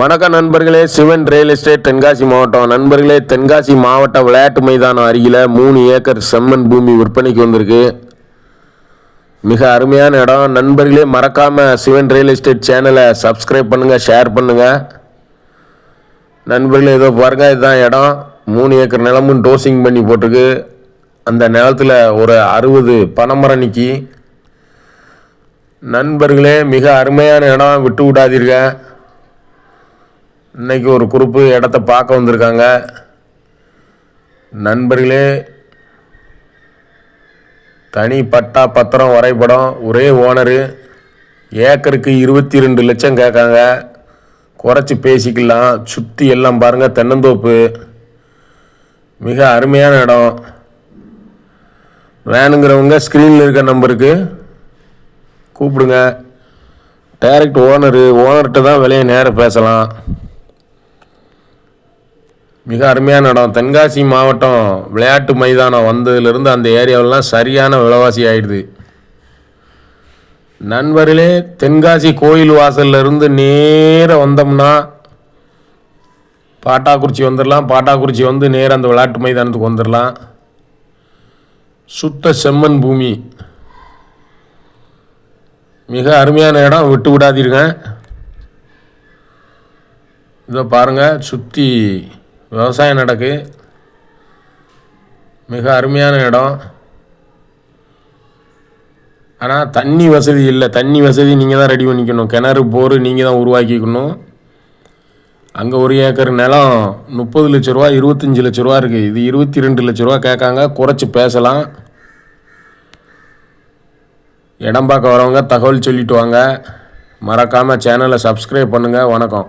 வணக்கம் நண்பர்களே Sivan real estate Tenkasi மாவட்டம். நண்பர்களே தென்காசி மாவட்ட விளையாட்டு மைதானம் அருகில் மூணு ஏக்கர் செம்மண் பூமி விற்பனைக்கு வந்திருக்கு. மிக அருமையான இடம். நண்பர்களே மறக்காமல் சிவன் ரியல் எஸ்டேட் சேனலை சப்ஸ்கிரைப் பண்ணுங்கள் ஷேர் பண்ணுங்கள் நண்பர்களே ஏதோ பாருங்கள் இதுதான் இடம். மூணு ஏக்கர் நிலமும் டோசிங் பண்ணி போட்டிருக்கு. அந்த நிலத்தில் ஒரு அறுபது பனைமரம் நிற்கி நண்பர்களே மிக அருமையான இடம். விட்டு விடாதீர்கள். இன்றைக்கி ஒரு குறிப்பு இடத்த பார்க்க வந்திருக்காங்க. நண்பர்களே தனி பட்டா பத்திரம் வரைபடம் ஒரே ஓனரு. ஏக்கருக்கு இருபத்தி ரெண்டு லட்சம் கேட்காங்க. குறைச்சி பேசிக்கலாம். சுற்றி எல்லாம் பாருங்கள் தென்னந்தோப்பு. மிக அருமையான இடம். வேணுங்கிறவங்க ஸ்க்ரீனில் இருக்க நம்பருக்கு கூப்பிடுங்க. டைரக்ட் ஓனரு ஓனர்கிட்ட தான் விலையை நேராக பேசலாம். மிக அருமையான இடம். தென்காசி மாவட்டம் விளையாட்டு மைதானம் வந்ததுலேருந்து அந்த ஏரியாவிலலாம் சரியான விலைவாசி ஆயிடுது. நண்பர்களே தென்காசி கோயில் வாசல்லேருந்து நேராக வந்தோம்னா பாட்டாக்குறிச்சி வந்துடலாம் பாட்டாக்குறிச்சி வந்து நேராக அந்த விளையாட்டு மைதானத்துக்கு வந்துடலாம் சுத்த செம்மன் பூமி. மிக அருமையான இடம். விட்டு விடாதீருங்க இதை பாருங்கள் சுற்றி விவசாயம் நடக்கு. மிக அருமையான இடம். ஆனால் தண்ணி வசதி இல்லை. தண்ணி வசதி நீங்கள் தான் ரெடி பண்ணிக்கணும். கிணறு போர் நீங்கள் தான் உருவாக்கிக்கணும். அங்கே ஒரு ஏக்கர் நிலம் முப்பது லட்ச ரூபா இருபத்தஞ்சி லட்ச ரூபா இருக்குது இது இருபத்தி ரெண்டு லட்ச ரூபா கேட்காங்க. குறைச்சி பேசலாம். இடம் பார்க்க வரவங்க தகவல் சொல்லிட்டு வாங்க. மறக்காமல் சேனலை சப்ஸ்கிரைப் பண்ணுங்கள் வணக்கம்.